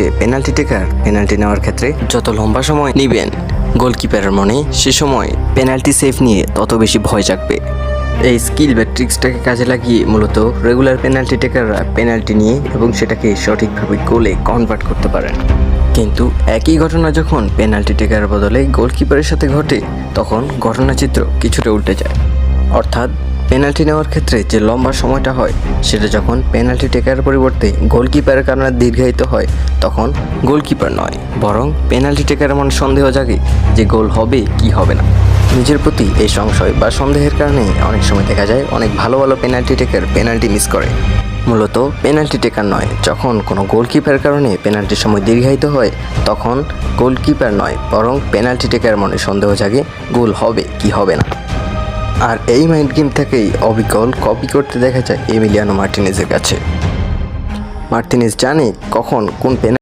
হচ্ছে পেনাল্টি টেকার। পেনাল্টি নেওয়ার ক্ষেত্রে যত লম্বা সময় নেবেন, গোলকিপারের মনে সে সময় পেনাল্টি সেভ নিয়ে তত বেশি ভয় জাগবে। এই স্কিল বা ট্রিক্সটাকে কাজে লাগিয়ে মূলত রেগুলার পেনাল্টি টেকাররা পেনাল্টি নিয়ে এবং সেটাকে সঠিকভাবে গোলে কনভার্ট করতে পারেন। কিন্তু একই ঘটনা যখন পেনাল্টি টেকার বদলে গোলকিপারের সাথে ঘটে, তখন ঘটনাচিত্র কিছুটা উল্টে যায়। অর্থাৎ পেনাল্টি নেওয়ার ক্ষেত্রে যে লম্বা সময়টা হয়, সেটা যখন পেনাল্টি টেকার পরিবর্তে গোলকিপারের কারণে দীর্ঘায়িত হয়, তখন গোলকিপার নয়, বরং পেনাল্টি টেকার মনে সন্দেহ জাগে যে গোল হবে কি হবে না। নিজের প্রতি এই সংশয় বা সন্দেহের কারণে অনেক সময় দেখা যায় অনেক ভালো ভালো পেনাল্টি টেকার পেনাল্টি মিস করে। মূলত পেনাল্টি টেকার নয়, যখন কোনো গোলকিপারের কারণে পেনাল্টির সময় দীর্ঘায়িত হয়, তখন গোলকিপার নয়, বরং পেনাল্টি টেকার মনে সন্দেহ জাগে গোল হবে কি হবে না। আর এই মাইন্ড গেম থেকেই অবিকল কপি করতে দেখা যায় এমিলিয়ানো মার্টিনেজের কাছে। মার্টিনেজ জানে কখন কোন পেনাল্টি